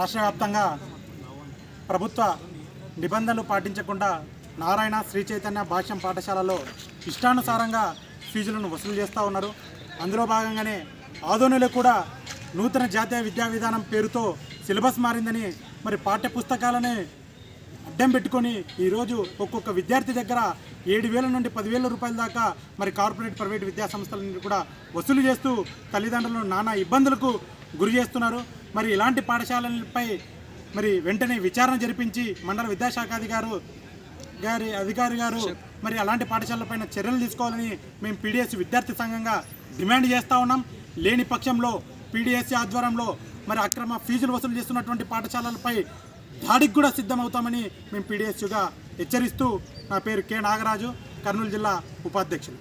రాష్ట్ర వ్యాప్తంగా ప్రభుత్వ నిబంధనలు పాటించకుండా నారాయణ శ్రీ చైతన్య భాష్యం పాఠశాలలో ఇష్టానుసారంగా ఫీజులను వసూలు చేస్తూ ఉన్నారు. అందులో భాగంగానే ఆదోనిలో కూడా నూతన జాతీయ విద్యా విధానం పేరుతో సిలబస్ మారిందని మరి పాఠ్య పుస్తకాలని అడ్డం పెట్టుకొని ఈరోజు ఒక్కొక్క విద్యార్థి దగ్గర ఏడు వేల నుండి పదివేల రూపాయల దాకా మరి కార్పొరేట్ ప్రైవేట్ విద్యా సంస్థల నుండి కూడా వసూలు చేస్తూ తల్లిదండ్రులను నానా ఇబ్బందులకు గురి చేస్తున్నారు. మరి ఇలాంటి పాఠశాలలపై మరి వెంటనే విచారణ జరిపించి మండల విద్యాశాఖాధికారు గారి అధికారి గారు మరి అలాంటి పాఠశాలలపైన చర్యలు తీసుకోవాలని మేము పీడిఎస్ విద్యార్థి సంఘంగా డిమాండ్ చేస్తూ ఉన్నాం. లేని పక్షంలో పీడిఎస్సీ ఆధ్వర్యంలో మరి అక్రమ ఫీజులు వసూలు చేస్తున్నటువంటి పాఠశాలలపై దాడికి కూడా సిద్ధమవుతామని మేము పీడిఎస్యుగా హెచ్చరిస్తూ నా పేరు కె నాగరాజు కర్నూలు జిల్లా ఉపాధ్యక్షులు.